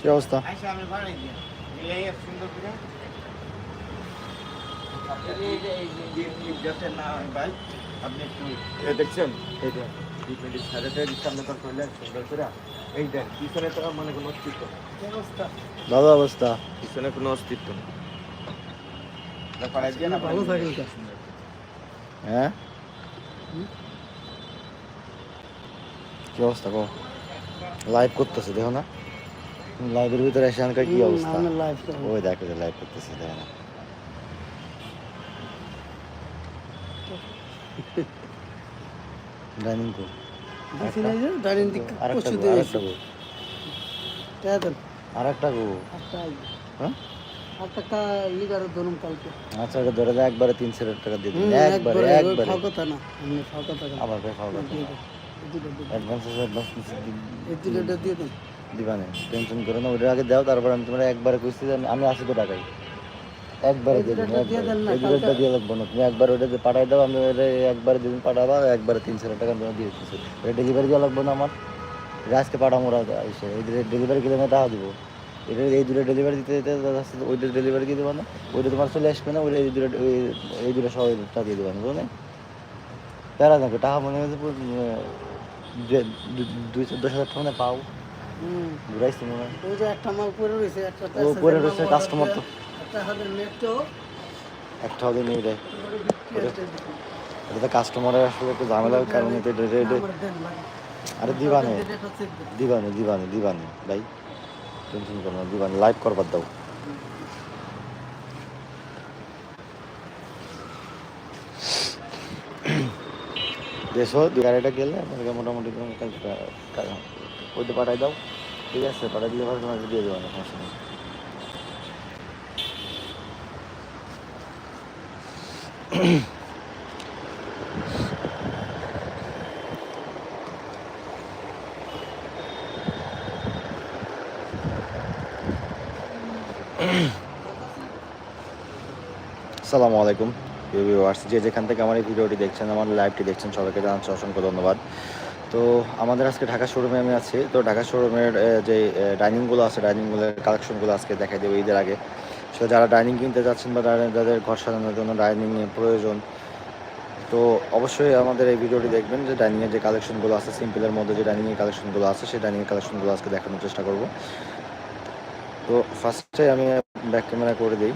কি অবস্থা আইসা আমি বানাই দিই মিলাই সুন্দর করে আপনি এই যে এই যে যে এই যাতে না হয় ভাই আপনি একটু দেখছেন? মানে নেই। অবস্থা? পিছনে কোনো অস্তিত্ব। হ্যাঁ? কি অবস্থা কো লাইভ করতেছে দেখো না। লাইভের ভিতরে এসে আনকার কি অবস্থা। ওই দেখো লাইভ করতেছে দেখো না। ডাইনিং কো দেখছি না এই যে, ডাইনিং দিক আরেকটা দিয়ে আরেকটা গো। টাকা গো। হ্যাঁ। আচ্ছা ধরে একবারে তিন হাজার টাকা দিয়ে দিন। একবারে একবারে, না। আবার। অ্যাডভান্স অ্যাডভান্স দিয়ে দেন। দিবা না টেনশন করো না ওটার আগে দাও তারপর আমি তোমার একবারে কইছি আমি আসি তো টাকাই। একবারে দিয়ে দুটোটা দিয়ে লাগবো না। তুমি একবার ওটা পাঠাই দাও আমি ওটা একবারে দিন পাঠাবা একবারে তিনশো টাকা আমি দিয়ে দিচ্ছি। এটা ডেলিভারি দেওয়া লাগবো না আমার। আজকে পাঠাবো ওরা এসে। এই ডেলিভারি গেলে আমি টাকা দিব। এটা এই দুটো ডেলিভারি দিতে দিতে ওইটা ডেলিভারি দিয়ে দেবো না? ওইটা তোমার চলে আসবে না ওইটা এই দুটো এই দুটো সবাই টাকা দিয়ে দেবো না বুঝলে? প্যারা দেখো টাকা মনে হয়েছে দুই দশ হাজার টাকা পাও। ঘুরাইছি মনে হয়। ওই একটা মাল পরে রয়েছে, একটা পরে রয়েছে, মাল তো। একটা। এটা তো কাস্টমারের আসলে একটু ঝামেলার কারণে তো। আরে দিবানে। এটা একটা check দেন। দিবানে দিবানে দিবানে ভাই। টেনশন করো না দিবানে। লাইভ করবার দাও। দেশো গাড়িটা গেলে আপনাকে মোটামুটি ওইটা পাঠাই দাও। ঠিক আছে পাঠাই দিলে দিয়ে দেবো না সমস্যা নেই। আসসালামু আলাইকুম ভিউয়ার্স যে যেখান থেকে আমার এই ভিডিওটি দেখছেন, আমার লাইভটি দেখছেন, সবাইকে জানাচ্ছি অসংখ্য ধন্যবাদ। তো আমাদের আজকে ঢাকা শোরুমে আমি আছি। তো ঢাকা শোরুমের যে ডাইনিংগুলো আছে ডাইনিংগুলোর কালেকশনগুলো আজকে দেখাই দেবো ঈদের আগে। সো যারা ডাইনিং কিনতে যাচ্ছেন বা যাদের ঘর সাজানোর জন্য ডাইনিং প্রয়োজন, তো অবশ্যই আমাদের এই ভিডিওটি দেখবেন যে ডাইনিংয়ের যে কালেকশনগুলো আছে সিম্পলের মধ্যে যে ডাইনিংয়ের কালেকশনগুলো আছে, সেই ডাইনিংয়ের কালেকশনগুলো আজকে দেখানোর চেষ্টা করব। তো ফার্স্টে আমি ব্যাক ক্যামেরা করে দিই।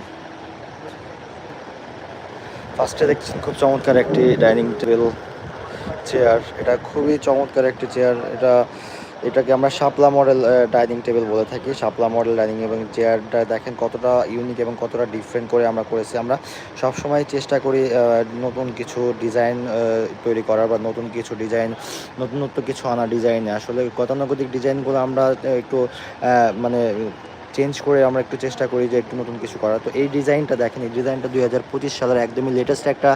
ফার্স্টে দেখছেন খুব চমৎকার একটি ডাইনিং টেবিল চেয়ার এটা খুবই চমৎকার একটি চেয়ার এটা এটাকে আমরা শাপলা মডেল ডাইনিং টেবিল বলে থাকি। শাপলা মডেল ডাইনিং এবং চেয়ারটা দেখেন কতটা ইউনিক এবং কতটা ডিফারেন্ট করে আমরা করেছি। আমরা সব সময় চেষ্টা করি নতুন কিছু ডিজাইন তৈরি করার বা নতুন কিছু ডিজাইন নতুনত্ব কিছু আনা ডিজাইনে আসলে গতানুগতিক ডিজাইনগুলো আমরা একটু মানে চেঞ্জ করে আমরা একটু চেষ্টা করি যে একটু নতুন কিছু করার। তো এই ডিজাইনটা দেখেন, এই ডিজাইনটা দুই হাজার পঁচিশ সালের একদমই লেটেস্ট একটা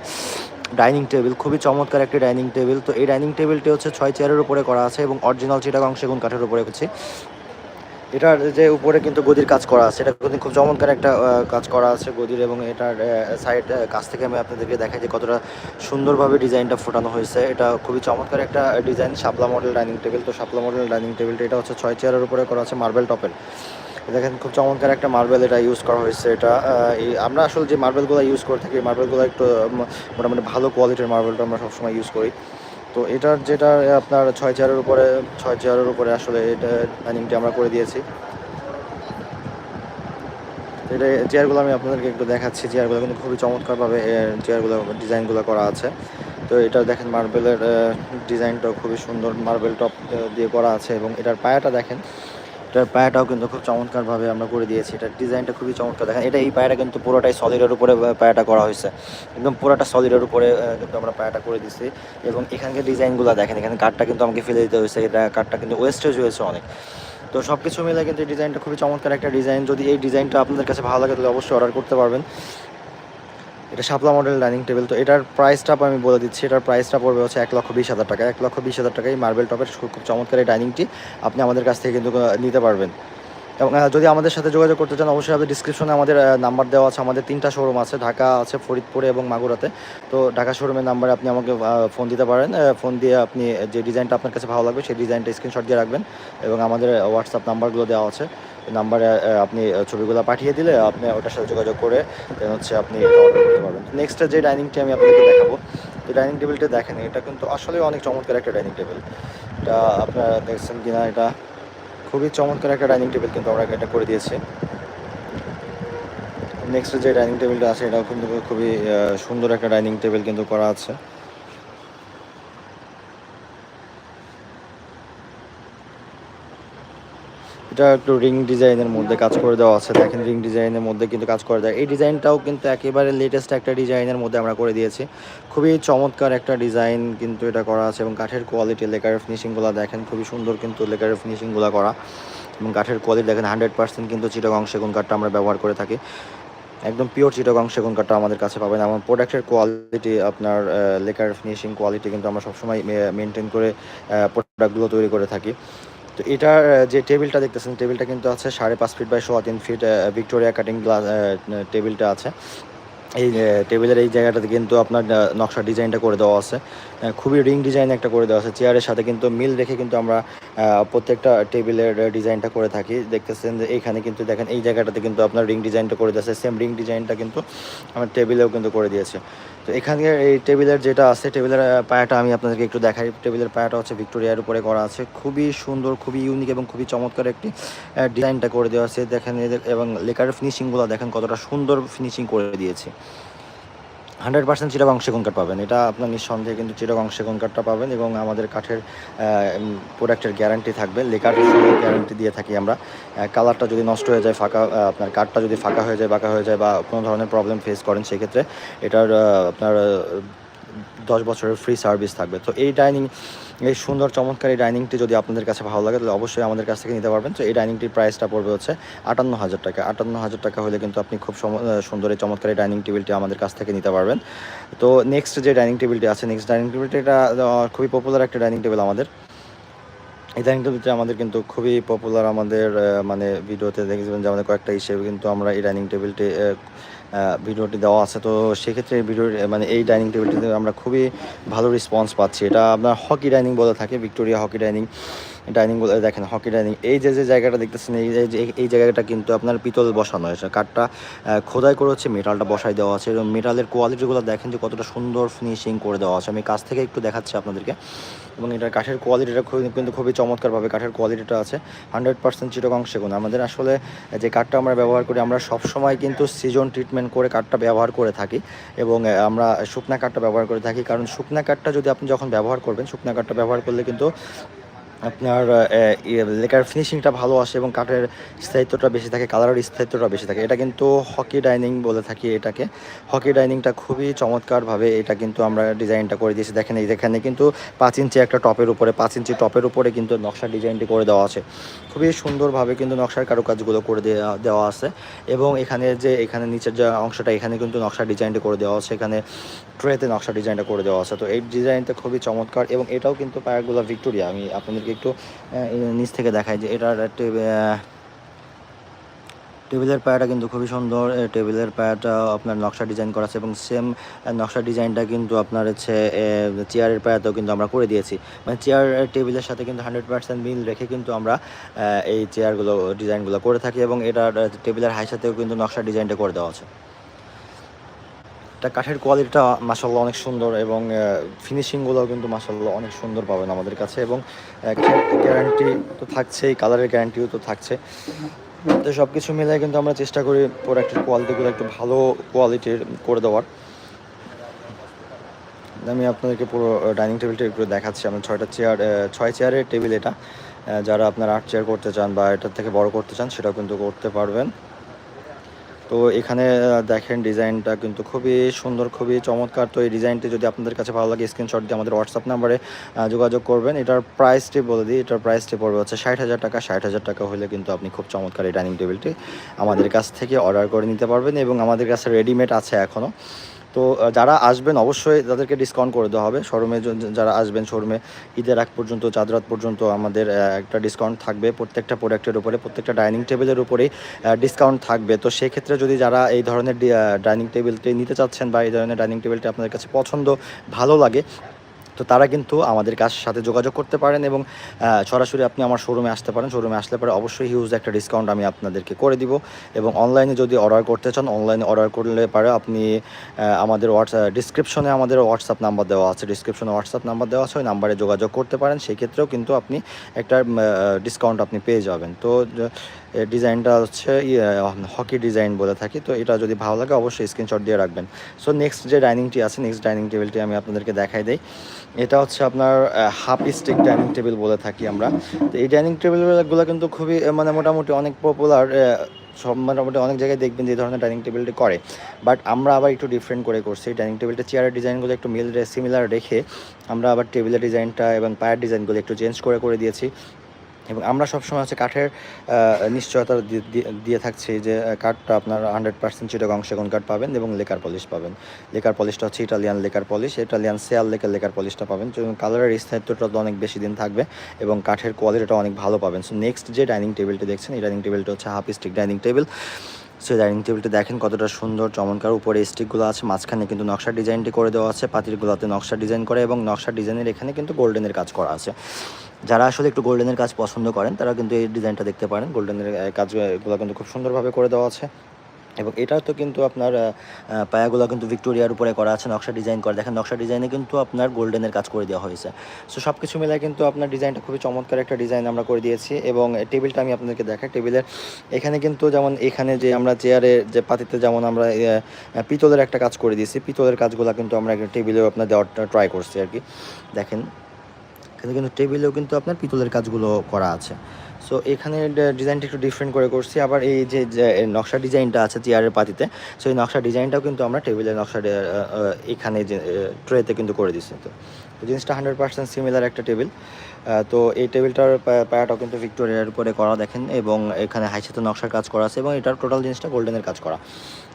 ডাইনিং টেবিল, খুবই চমৎকার একটি ডাইনিং টেবিল। তো এই ডাইনিং টেবিলটি হচ্ছে ছয় চেয়ারের উপরে করা আছে এবং অরিজিনাল চিটাগং সেগুন কাঠের উপরে হচ্ছে এটার যে উপরে কিন্তু গদির কাজ করা আছে, এটা কিন্তু খুব চমৎকার একটা কাজ করা আছে গদির এবং এটার সাইড কাছ থেকে আমি আপনাদেরকে দেখাই যে কতটা সুন্দরভাবে ডিজাইনটা ফোটানো হয়েছে। এটা খুবই চমৎকার একটা design, Shapla model dining table. তো শাপলা মডেল ডাইনিং টেবিলটা, এটা হচ্ছে ছয় চেয়ারের উপরে করা আছে মার্বেল টপের। দেখেন খুব চমৎকার একটা মার্বেল এটা ইউজ করা হয়েছে, এটা আমরা আসলে যে মার্বেলগুলো ইউজ করে থাকি মার্বেলগুলো একটু মোটামুটি ভালো কোয়ালিটির মার্বেলটা আমরা সবসময় ইউজ করি। তো এটার যেটা আপনার ছয় চেয়ারের উপরে, ছয় চেয়ারের উপরে আসলে এটা ডাইনিংটি আমরা করে দিয়েছি। এটা চেয়ারগুলো আমি আপনাদেরকে একটু দেখাচ্ছি চেয়ারগুলো কিন্তু খুবই চমৎকারভাবে চেয়ারগুলো ডিজাইনগুলো করা আছে। তো এটা দেখেন মার্বেলের ডিজাইনটাও খুবই সুন্দর মার্বেল টপ দিয়ে করা আছে এবং এটার পায়াটা দেখেন এটার পায়াটাও কিন্তু খুব চমৎকারভাবে আমরা করে দিয়েছি। এটার ডিজাইনটা খুবই চমৎকার। দেখেন এটা এই পায়াটা কিন্তু পুরোটাই সলিডের উপরে পায়াটা করা হয়েছে। একদম পুরোটা সলিডের উপরে কিন্তু আমরা পায়াটা করে দিয়েছি। এবং এখানকার ডিজাইনগুলো দেখেন, এখানে কাঠটা কিন্তু আমাকে ফেলে দিতে হয়েছে। এটা কাঠটা কিন্তু ওয়েস্টেজ হয়েছে অনেক। তো সব কিছু মিলে কিন্তু ডিজাইনটা খুবই চমৎকার একটা ডিজাইন। যদি এই ডিজাইনটা আপনাদের কাছে ভালো লাগে, তাহলে অবশ্যই অর্ডার করতে পারবেন। এটা শাপলা মডেল ডাইনিং টেবিল, তো এটার প্রাইসটা আমি বলে দিচ্ছি। এটার প্রাইসটা পড়বে হচ্ছে এক লক্ষ বিশ হাজার টাকা। এক লক্ষ বিশ হাজার টাকায় মার্বেল টপের খুব চমৎকার এই ডাইনিংটি আপনি আমাদের কাছ থেকে কিন্তু নিতে পারবেন। এবং যদি আমাদের সাথে যোগাযোগ করতে চান, অবশ্যই আমাদের ডিসক্রিপশনে আমাদের নাম্বার দেওয়া আছে। আমাদের তিনটা শোরুম আছে, ঢাকা আছে, ফরিদপুরে এবং মাগুরাতে। তো ঢাকা শোরুমের নাম্বারে আপনি আমাকে ফোন দিতে পারেন। ফোন দিয়ে আপনি যে ডিজাইনটা আপনার কাছে ভালো লাগবে, সেই ডিজাইনটা স্ক্রিনশট দিয়ে রাখবেন। এবং আমাদের হোয়াটসঅ্যাপ নাম্বারগুলো দেওয়া আছে। নাম্বারে আপনি ছবিগুলো পাঠিয়ে দিলে আপনি ওটার সাথে যোগাযোগ করে then হচ্ছে আপনি করতে পারবেন। নেক্সট যে ডাইনিংটি আমি আপনাদেরকে দেখাবো, এই ডাইনিং টেবিলটা দেখেন, এটা কিন্তু আসলে অনেক চমৎকার একটা ডাইনিং টেবিল এটা আপনারা দেখছেন কিনা, এটা খুবই চমৎকার একটা ডাইনিং টেবিল কিন্তু আমরা এটা করে দিয়েছি। নেক্সট যে ডাইনিং টেবিলটা আছে, এটাও কিন্তু খুবই সুন্দর একটা ডাইনিং টেবিল কিন্তু করা আছে। এটা একটু রিং ডিজাইনের মধ্যে কাজ করে দেওয়া আছে। দেখেন রিং ডিজাইনের মধ্যে কিন্তু কাজ করে দেয় এই ডিজাইনটাও কিন্তু একেবারে লেটেস্ট একটা ডিজাইনের মধ্যে আমরা করে দিয়েছি। খুবই চমৎকার একটা ডিজাইন কিন্তু এটা করা আছে এবং কাঠের কোয়ালিটি লেকারের ফিনিশিংগুলো দেখেন, খুবই সুন্দর কিন্তু লেকারের ফিনিশিংগুলো করা। এবং কাঠের কোয়ালিটি দেখেন হান্ড্রেড পার্সেন্ট কিন্তু চিটাগং সেগুন কাঠটা আমরা ব্যবহার করে থাকি। একদম পিওর চিটাগং সেগুন কাঠটা আমাদের কাছে পাবেন। এবং প্রোডাক্টের কোয়ালিটি আপনার লেকার ফিনিশিং কোয়ালিটি কিন্তু আমরা সবসময় মেনটেন করে প্রোডাক্টগুলো তৈরি করে থাকি। তো এটার যে টেবিলটা দেখতেছেন, টেবিলটা কিন্তু আছে সাড়ে পাঁচ ফিট বাই সোয়া তিন ফিট ভিক্টোরিয়া কাটিং গ্লাস টেবিলটা আছে। এই টেবিলের এই জায়গাটাতে কিন্তু আপনার নকশা ডিজাইনটা করে দেওয়া আছে। খুবই রিং ডিজাইন একটা করে দেওয়া আছে। চেয়ারের সাথে কিন্তু মিল রেখে কিন্তু আমরা প্রত্যেকটা টেবিলের ডিজাইনটা করে থাকি। দেখতেছেন যে এইখানে কিন্তু দেখেন এই জায়গাটাতে কিন্তু আপনার রিং ডিজাইনটা করে দিয়েছে সেম রিং ডিজাইনটা কিন্তু আমার টেবিলেও কিন্তু করে দিয়েছে। তো এখানে এই টেবিলের যেটা আছে, টেবিলের পায়াটা আমি আপনাদেরকে একটু দেখাই। টেবিলের পায়াটা হচ্ছে ভিক্টোরিয়ার উপরে করা আছে। খুবই সুন্দর, খুবই ইউনিক এবং খুবই চমৎকার একটি ডিজাইনটা করে দেওয়া আছে। দেখেন এবং লেকারের ফিনিশিংগুলো দেখেন কতটা সুন্দর ফিনিশিং করে দিয়েছে। হান্ড্রেড পার্সেন্ট চিরাগং সেগুন কাঠ পাবেন। এটা আপনার নিঃসন্দেহে কিন্তু চিরাগং সেগুন কাঠটা পাবেন এবং আমাদের কাঠের প্রোডাক্টের গ্যারান্টি থাকবে। লেকার গ্যারান্টি দিয়ে থাকি আমরা। কালারটা যদি নষ্ট হয়ে যায়, ফাঁকা আপনার কাঠটা যদি ফাঁকা হয়ে যায়, বাঁকা হয়ে যায় বা কোনো ধরনের প্রবলেম ফেস করেন, সেক্ষেত্রে এটার আপনার দশ বছরের ফ্রি সার্ভিস থাকবে। তো এই ডাইনিং এই সুন্দর চমৎকার এই ডাইনিংটি যদি আপনাদের কাছে ভালো লাগে, তাহলে অবশ্যই আমাদের কাছ থেকে নিতে পারবেন। তো এই ডাইনিংটির প্রাইসটা পড়বে হচ্ছে আটান্ন হাজার টাকা। আটান্ন হাজার টাকা হলে কিন্তু আপনি খুব সুন্দর এই চমৎকার এই ডাইনিং টেবিলটি আমাদের কাছ থেকে নিতে পারবেন। তো নেক্সট যে ডাইনিং টেবিলটি আছে নেক্সট ডাইনিং টেবিলটি এটা খুবই পপুলার একটা ডাইনিং টেবিল আমাদের। এই ডাইনিং টেবিলটি আমাদের কিন্তু খুবই পপুলার আমাদের মানে ভিডিওতে দেখেছিলেন যে আমাদের কয়েকটা হিসেবে কিন্তু আমরা এই ডাইনিং টেবিলটি ভিডিওটি দেওয়া আছে, তো সেক্ষেত্রে এই ভিডিও মানে এই ডাইনিং টেবিলটিতে আমরা খুবই ভালো রেসপন্স পাচ্ছি। এটা আপনার হকি ডাইনিং বলে থাকে ভিক্টোরিয়া হকি ডাইনিং ডাইনিং বলে দেখেন, হকি ডাইনিং। এই যে যে জায়গাটা দেখতেছেন, এই যে এই জায়গাটা কিন্তু আপনার পিতল বসানো হয়েছে। কাঠটা খোদাই করে হচ্ছে মেটালটা বসাই দেওয়া আছে এবং মেটালের কোয়ালিটিগুলো দেখেন যে কতটা সুন্দর ফিনিশিং করে দেওয়া আছে। আমি কাছ থেকে একটু দেখাচ্ছি আপনাদেরকে। এবং এটার কাঠের কোয়ালিটিটা কিন্তু খুবই চমৎকারভাবে কাঠের কোয়ালিটিটা আছে। হান্ড্রেড পার্সেন্ট চিরকং সেগুন। আমাদের আসলে, যে কাঠটা আমরা ব্যবহার করি, আমরা সব সময় কিন্তু সিজন ট্রিটমেন্ট করে কাঠটা ব্যবহার করে থাকি এবং আমরা শুকনা কাঠটা ব্যবহার করে থাকি। কারণ শুকনা কাঠটা যদি আপনি যখন ব্যবহার করবেন, শুকনা কাঠটা ব্যবহার করলে কিন্তু আপনার লেকার ফিনিশিংটা ভালো আসে এবং কাঠের স্থায়িত্বটা বেশি থাকে, কালারের স্থায়িত্বটা বেশি থাকে। এটা কিন্তু হকি ডাইনিং বলে থাকি এটাকে। হকি ডাইনিংটা খুবই চমৎকারভাবে এটা কিন্তু আমরা ডিজাইনটা করে দিয়েছি। দেখেন এই, এখানে কিন্তু পাঁচ ইঞ্চি একটা টপের উপরে, পাঁচ ইঞ্চি টপের উপরে কিন্তু নকশার ডিজাইনটি করে দেওয়া আছে। খুবই সুন্দরভাবে কিন্তু নকশার কারুকাজগুলো করে দেওয়া দেওয়া আছে। এবং এখানে যে, এখানে নিচের যে অংশটা, এখানে কিন্তু নকশার ডিজাইনটি করে দেওয়া আছে। এখানে ট্রেতে নকশা ডিজাইনটা করে দেওয়া আছে। তো এই ডিজাইনটা খুবই চমৎকার এবং এটাও কিন্তু পায়াগুলো ভিক্টোরিয়া। আমি আপনাদেরকে একটু নিচ থেকে দেখায় যে এটার টেবিলের পায়াটা কিন্তু খুবই সুন্দর। টেবিলের পায়াটা আপনার নকশা ডিজাইন করা আছে এবং সেম নকশা ডিজাইনটা কিন্তু আপনার হচ্ছে চেয়ারের পায়াতেও কিন্তু আমরা করে দিয়েছি। মানে চেয়ার টেবিলের সাথে কিন্তু হান্ড্রেড পার্সেন্ট মিল রেখে কিন্তু আমরা এই চেয়ারগুলো, ডিজাইনগুলো করে থাকি এবং এটার টেবিলের হাই সাথেও কিন্তু নকশা ডিজাইনটা করে দেওয়া আছে। এটা কাঠের কোয়ালিটিটা মাসাল্লাহ অনেক সুন্দর এবং ফিনিশিংগুলোও কিন্তু মাসাল্লাহ অনেক সুন্দর পাবেন আমাদের কাছে এবং গ্যারান্টি তো থাকছেই কালারের গ্যারান্টিও তো থাকছে। তো সব কিছু মিলে কিন্তু আমরা চেষ্টা করি প্রোডাক্টের কোয়ালিটিগুলো একটু ভালো কোয়ালিটির করে দেওয়ার। আমি আপনাদেরকে পুরো ডাইনিং টেবিলটা একটু দেখাচ্ছি। আমরা ছয়টা চেয়ার ছয় চেয়ারের টেবিল এটা। যারা আপনার আট চেয়ার করতে চান বা এটার থেকে বড় করতে চান, সেটাও কিন্তু করতে পারবেন। তো এখানে দেখেন ডিজাইনটা কিন্তু খুবই সুন্দর, খুবই চমৎকার। তো এই ডিজাইনটি যদি আপনাদের কাছে ভালো লাগে স্ক্রিনশট দিয়ে আমাদের হোয়াটসঅ্যাপ নাম্বারে যোগাযোগ করবেন। এটার প্রাইসটি বলে দিই, এটার প্রাইসটি পড়বে হচ্ছে ষাট হাজার টাকা। ষাট হাজার টাকা হলে কিন্তু আপনি খুব চমৎকার এই ডাইনিং টেবিলটি আমাদের কাছ থেকে অর্ডার করে নিতে পারবেন এবং আমাদের কাছে রেডিমেড আছে এখনও তো যারা আসবেন অবশ্যই তাদেরকে ডিসকাউন্ট করে দেওয়া হবে। শোরুমে যারা আসবেন শোরুমে, ঈদের আগ পর্যন্ত, চাঁদ রাত পর্যন্ত আমাদের একটা ডিসকাউন্ট থাকবে প্রত্যেকটা প্রোডাক্টের উপরে, প্রত্যেকটা ডাইনিং টেবিলের উপরেই ডিসকাউন্ট থাকবে। তো সেক্ষেত্রে যদি যারা এই ধরনের ডাইনিং টেবিলটি নিতে চাচ্ছেন বা এই ধরনের ডাইনিং টেবিলটি আপনাদের কাছে পছন্দ, ভালো লাগে তো তারা কিন্তু আমাদের কাছ সাথে যোগাযোগ করতে পারেন এবং সরাসরি আপনি আমার শোরুমে আসতে পারেন। শোরুমে আসলে পরে অবশ্যই হিউজ একটা ডিসকাউন্ট আমি আপনাদেরকে করে দিব এবং অনলাইনে যদি অর্ডার করতে চান অনলাইনে অর্ডার করলে পারে আপনি আমাদের হোয়াটসঅ্যাপ ডিসক্রিপশনে আমাদের হোয়াটসঅ্যাপ নাম্বার দেওয়া আছে। ডিসক্রিপশনে হোয়াটসঅ্যাপ নাম্বার দেওয়া আছে, ওই নাম্বারে যোগাযোগ করতে পারেন। সেই ক্ষেত্রেও কিন্তু আপনি একটা ডিসকাউন্ট আপনি পেয়ে যাবেন। তো ডিজাইনটা হচ্ছে হকি ডিজাইন বলে থাকি, তো এটা যদি ভালো লাগে অবশ্যই স্ক্রিনশট দিয়ে রাখবেন। সো নেক্সট যে ডাইনিংটি আছে নেক্সট ডাইনিং টেবিলটি আমি আপনাদেরকে দেখাই দিই। এটা হচ্ছে আপনার হাফ স্টিক ডাইনিং টেবিল বলে থাকি আমরা। তো এই ডাইনিং টেবিলগুলো কিন্তু খুবই মানে মোটামুটি অনেক পপুলার সব মোটামুটি অনেক জায়গায় দেখবেন যে ধরনের ডাইনিং টেবিলটি করে। বাট আমরা আবার একটু ডিফারেন্ট করে করছি। ডাইনিং টেবিলটা চেয়ারের ডিজাইনগুলো একটু মিল সিমিলার রেখে আমরা আবার টেবিলের ডিজাইনটা এবং পায়ের ডিজাইনগুলো একটু চেঞ্জ করে করে দিয়েছি। এবং আমরা সবসময় হচ্ছে কাঠের নিশ্চয়তা দিয়ে থাকছি যে কাঠটা আপনার হান্ড্রেড পার্সেন্ট চিটাগং সেগুন কাঠ পাবেন এবং লেকার পলিশ পাবেন। লেকার পলিশটা হচ্ছে ইটালিয়ান লেকার পলিশ, ইটালিয়ান সেয়াল লেকার লেকার পলিশটা পাবেন। কালারের স্থায়িত্বটা তো অনেক বেশি দিন থাকবে এবং কাঠের কোয়ালিটিটা অনেক ভালো পাবেন। সো নেক্সট যে ডাইনিং টেবিলটি দেখছেন, এই ডাইনিং টেবিলটা হচ্ছে half stick dining table so dining টেবিলটা দেখেন কতটা সুন্দর, চমৎকার। উপরে স্টিকগুলো আছে, মাঝখানে কিন্তু নকশা ডিজাইনটি করে দেওয়া আছে পাতিরগুলোতে নকশা ডিজাইন করে এবং নকশা ডিজাইনের এখানে কিন্তু গোল্ডেনের কাজ করা আছে। যারা আসলে একটু গোল্ডেনের কাজ পছন্দ করেন তারা কিন্তু এই ডিজাইনটা দেখতে পারেন। গোল্ডেনের কাজগুলো কিন্তু খুব সুন্দরভাবে করে দেওয়া আছে। এবং এটা তো কিন্তু আপনার পায়াগুলো কিন্তু ভিক্টোরিয়ার উপরে করা আছে, নকশা ডিজাইন করা। দেখেন, নকশা ডিজাইনে কিন্তু আপনার গোল্ডেনের কাজ করে দেওয়া হয়েছে। সো সব কিছু মিলে কিন্তু আপনার ডিজাইনটা খুবই চমৎকার একটা ডিজাইন আমরা করে দিয়েছি। এবং টেবিলটা আমি আপনাদেরকে দেখাই। টেবিলের এখানে কিন্তু যেমন এখানে যে আমরা চেয়ারে যে পাতিতে যেমন আমরা পিতলের একটা কাজ করে দিয়েছি। পিতলের কাজগুলো কিন্তু আমরা টেবিলেও আপনার দেওয়ার ট্রাই করছি আর কি। দেখেন এখানে কিন্তু টেবিলেও কিন্তু আপনার পিতলের কাজগুলো করা আছে। সো এখানে ডিজাইনটা একটু ডিফারেন্ট করে করছি। আবার এই যে নকশা ডিজাইনটা আছে চেয়ারের পাতিতে সো এই নকশা ডিজাইনটাও কিন্তু আমরা টেবিলের নকশা এখানে ট্রেতে কিন্তু করে দিচ্ছি তো জিনিসটা হান্ড্রেড পার্সেন্ট সিমিলার একটা টেবিল। তো এই টেবিলটার পায়াটাও কিন্তু ভিক্টোরিয়ার উপরে করা, দেখেন, এবং এখানে হাইসাতে নকশার কাজ করা আছে, এবং এটার টোটাল জিনিসটা গোল্ডেনের কাজ করা।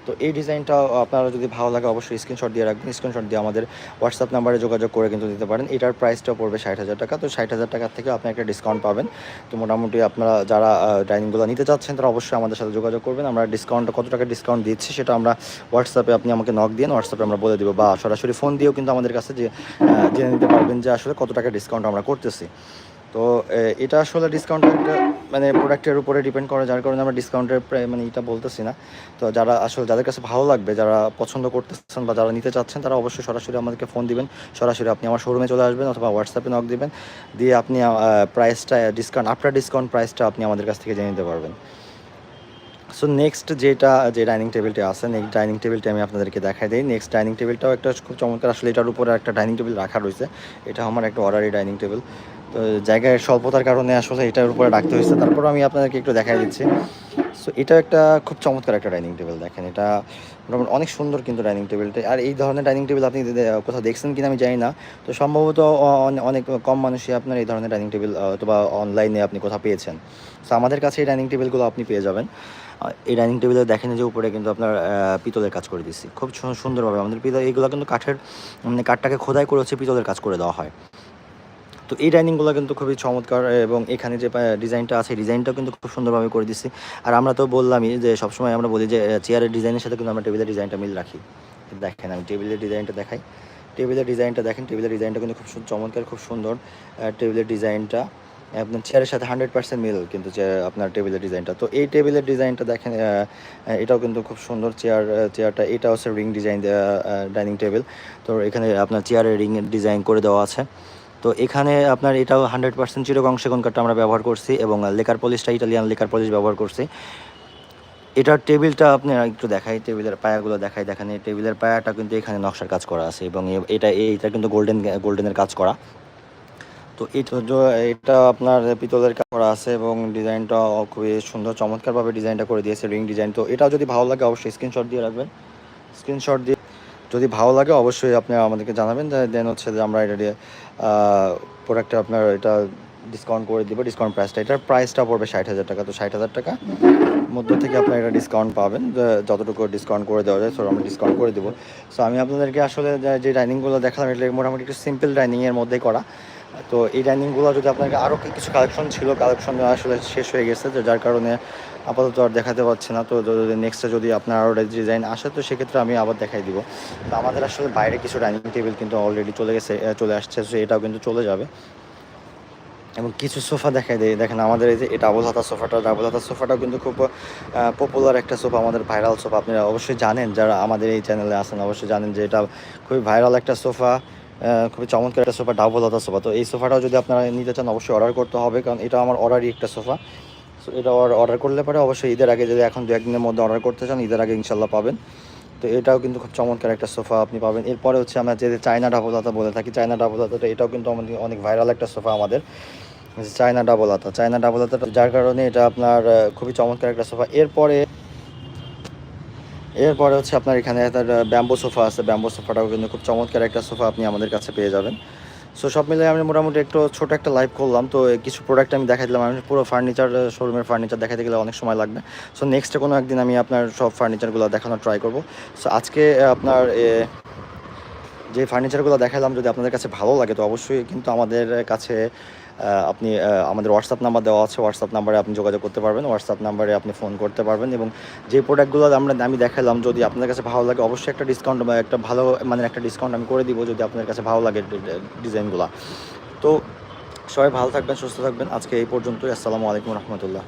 তো এই ডিজাইনটা আপনারা যদি ভালো লাগে অবশ্যই স্ক্রিনশট দিয়ে রাখবেন। স্ক্রিনশট দিয়ে আমাদের হোয়াটসঅ্যাপ নাম্বারে যোগাযোগ করে কিন্তু দিতে পারেন। এটার প্রাইসটা পড়বে ষাট হাজার টাকা। তো ষাট হাজার টাকার থেকে আপনি একটা ডিসকাউন্ট পাবেন। তো মোটামুটি আপনারা যারা ডাইনিংগুলো নিতে চাচ্ছেন, তারা অবশ্যই আমাদের সাথে যোগাযোগ করবেন। আমরা ডিসকাউন্টটা কত টাকা ডিসকাউন্ট দিচ্ছি সেটা আমরা হোয়াটসঅ্যাপে আপনি আমাকে নক দিন হোয়াটসঅ্যাপে আমরা বলে দিব। বা সরাসরি ফোন দিয়েও কিন্তু আমাদের কাছে যে জেনে নিতে পারবেন যে আসলে কত টাকা ডিসকাউন্ট আমরা করতেছি। তো এটা আসলে ডিসকাউন্ট মানে প্রোডাক্টের উপরে ডিপেন্ড করে, যার কারণে আমরা ডিসকাউন্টের প্রায় মানে এটা বলতেছি না। তো যারা আসলে, যাদের কাছে ভালো লাগবে, যারা পছন্দ করতেছেন বা যারা নিতে চাচ্ছেন, তারা অবশ্যই সরাসরি আমাদেরকে ফোন দিবেন। সরাসরি আপনি আমার শোরুমে চলে আসবেন অথবা হোয়াটসঅ্যাপে নক দিবেন। দিয়ে আপনি প্রাইসটা ডিসকাউন্ট আফটার ডিসকাউন্ট প্রাইসটা আপনি আমাদের কাছ থেকে জেনে নিতে পারবেন। সো নেক্সট যেটা, যে ডাইনিং টেবিলটি আছে নেক্সট ডাইনিং টেবিলটি আমি আপনাদেরকে দেখাই দিই। নেক্সট ডাইনিং টেবিলটাও একটা খুব চমৎকার, আসলে এটার উপরে একটা ডাইনিং টেবিল রাখা রয়েছে। এটা আমার একটা অর্ডারি ডাইনিং টেবিল জায়গায় স্বল্পতার কারণে আসলে এটার উপরে রাখতে হয়েছে। তারপর আমি আপনাদেরকে একটু দেখাই দিচ্ছি। সো এটা একটা খুব চমৎকার একটা ডাইনিং টেবিল দেখেন। এটা মোটামুটি অনেক সুন্দর কিন্তু ডাইনিং টেবিলটা। আর এই ধরনের ডাইনিং টেবিল আপনি কোথাও দেখছেন কিনা আমি জানি না। তো সম্ভবত অনেক কম মানুষই আপনার এই ধরনের ডাইনিং টেবিল অথবা অনলাইনে আপনি কোথাও পেয়েছেন। সো আমাদের কাছে এই ডাইনিং টেবিলগুলো আপনি পেয়ে যাবেন। এই ডাইনিং টেবিলে দেখেন যে উপরে কিন্তু আপনার পিতলের কাজ করে দিচ্ছি। খুব সুন্দরভাবে। আমাদের পিতল এইগুলো কিন্তু কাঠের মানে কাঠটাকে খোদাই করে হচ্ছে পিতলের কাজ করে দেওয়া হয়। তো এই ডাইনিংগুলো কিন্তু খুবই চমৎকার, এবং এখানে যে ডিজাইনটা আছে ডিজাইনটাও কিন্তু খুব সুন্দরভাবে করে দিচ্ছি আর আমরা তো বললামই যে, সবসময় আমরা বলি যে চেয়ারের ডিজাইনের সাথে কিন্তু আমরা টেবিলের ডিজাইনটা মিল রাখি। দেখেন, আমি টেবিলের ডিজাইনটা দেখাই। টেবিলের ডিজাইনটা দেখেন, টেবিলের ডিজাইনটা কিন্তু খুব চমৎকার, খুব সুন্দর। টেবিলের ডিজাইনটা, আপনার চেয়ারের সাথে হান্ড্রেড পার্সেন্ট মিল কিন্তু আপনার টেবিলের ডিজাইনটা। তো এই টেবিলের ডিজাইনটা দেখেন এটাও কিন্তু খুব সুন্দর চেয়ার চেয়ারটা, এটা হচ্ছে রিং ডিজাইন ডাইনিং টেবিল। তো এখানে আপনার চেয়ারের রিং ডিজাইন করে দেওয়া আছে। তো এখানে আপনার এটাও হান্ড্রেড পার্সেন্ট চিরকং সেগুন কাঠটা আমরা ব্যবহার করছি এবং লেকার পলিশটা ইটালিয়ান লেকার পলিশ ব্যবহার করছি। এটার টেবিলটা আপনি একটু দেখাই, টেবিলের পায়াগুলো দেখাই, দেখেন এই টেবিলের পায়াটা কিন্তু এখানে নকশার কাজ করা আছে এবং এটা এইটা কিন্তু গোল্ডেন গোল্ডেনের কাজ করা। তো এটা এটা আপনার পিতলের কাজ করা আছে এবং ডিজাইনটা খুবই সুন্দর, চমৎকারভাবে ডিজাইনটা করে দিয়েছে, রিং ডিজাইন। তো এটাও যদি ভালো লাগে অবশ্যই স্ক্রিনশট দিয়ে রাখবেন। স্ক্রিনশট দিয়ে যদি ভালো লাগে, অবশ্যই আপনি আমাদেরকে জানাবেন। দেন হচ্ছে যে আমরা এটা দিয়ে প্রোডাক্টটা আপনার এটা ডিসকাউন্ট করে দিব ডিসকাউন্ট প্রাইসটা এটার প্রাইসটা পড়বে ষাট হাজার টাকা। তো ষাট হাজার টাকা মধ্যে থেকে আপনারা এটা ডিসকাউন্ট পাবেন। যতটুকু ডিসকাউন্ট করে দেওয়া যায় সো আমরা ডিসকাউন্ট করে দেবো। সো আমি আপনাদেরকে আসলে যে- ডাইনিংগুলো দেখালাম এটা মোটামুটি একটু সিম্পল ডাইনিংয়ের মধ্যেই করা। তো এই ডাইনিংগুলো যদি আপনাকে আরও কিছু কালেকশন ছিল কালেকশন আসলে শেষ হয়ে গেছে, তো যার কারণে আপাতত আর দেখাতে পারছি না। তো যদি নেক্সটে যদি আপনার আরও ডিজাইন আসে, তো সেক্ষেত্রে আমি আবার দেখাই দিব। তো আমাদের আসলে বাইরে কিছু ডাইনিং টেবিল কিন্তু অলরেডি চলে গেছে চলে আসছে সো এটাও কিন্তু চলে যাবে। এবং কিছু সোফা দেখাই দেয় দেখেন আমাদের এই যে ডাবল হাতা সোফাটা ডাবল হাতা সোফাটাও কিন্তু খুব পপুলার একটা সোফা, আমাদের ভাইরাল সোফা। আপনারা অবশ্যই জানেন, যারা আমাদের এই চ্যানেলে আছেন, অবশ্যই জানেন যে এটা খুবই ভাইরাল একটা সোফা। খুবই চমৎকার একটা সোফা ডাবল হাতা সোফা। তো এই সোফাটাও যদি আপনারা নিতে চান, অবশ্যই অর্ডার করতে হবে, কারণ এটা আমার অর্ডারই একটা সোফা। সো এটা অর্ডার করলে পরে অবশ্যই ঈদের আগে যদি এখন দু একদিনের মধ্যে অর্ডার করতে চান, ঈদের আগে ইনশাল্লাহ পাবেন। তো এটাও কিন্তু খুব চমৎকার একটা সোফা আপনি পাবেন। এরপরে হচ্ছে আমরা যে চায়না ডাবল হাতা বলে থাকি, চায়না ডাবল হাতাটা এটাও কিন্তু আমাদের অনেক ভাইরাল একটা সোফা আমাদের। চায়না ডাবল হাতা চায়না ডাবল হাতা যার কারণে এটা আপনার খুবই চমৎকার একটা সোফা। এরপরে এরপরে হচ্ছে আপনার এখানে একটা ব্যাম্বো সোফা আছে। ব্যাম্বো সোফাটাও কিন্তু খুব চমৎকার একটা সোফা আপনি আমাদের কাছে পেয়ে যাবেন। সো সব মিলিয়ে আমি মোটামুটি একটু ছোট একটা লাইভ করলাম। তো কিছু প্রোডাক্ট আমি দেখাই দিলাম। আমি পুরো ফার্নিচার শোরুমের ফার্নিচার দেখাতে গেলে অনেক সময় লাগবে। সো নেক্সটে কোনো একদিন আমি আপনার সব ফার্নিচারগুলো দেখানোর ট্রাই করব। সো আজকে আপনার যে ফার্নিচারগুলো দেখালাম, যদি আপনাদের কাছে ভালো লাগে, তো অবশ্যই কিন্তু আমাদের কাছে আপনি আমাদের হোয়াটসঅ্যাপ নাম্বার দেওয়া আছে হোয়াটসঅ্যাপ নাম্বারে আপনি যোগাযোগ করতে পারবেন হোয়াটসঅ্যাপ নাম্বারে আপনি ফোন করতে পারবেন এবং যে প্রোডাক্টগুলো আমরা, আমি দেখালাম, যদি আপনার কাছে ভালো লাগে, অবশ্যই একটা ডিসকাউন্ট বা একটা ভালো মানে একটা ডিসকাউন্ট আমি করে দিব যদি আপনার কাছে ভালো লাগে ডিজাইনগুলো তো সবাই ভালো থাকবেন, সুস্থ থাকবেন। আজকে এই পর্যন্তই। আসসালামু আলাইকুম রহমতুল্লাহ।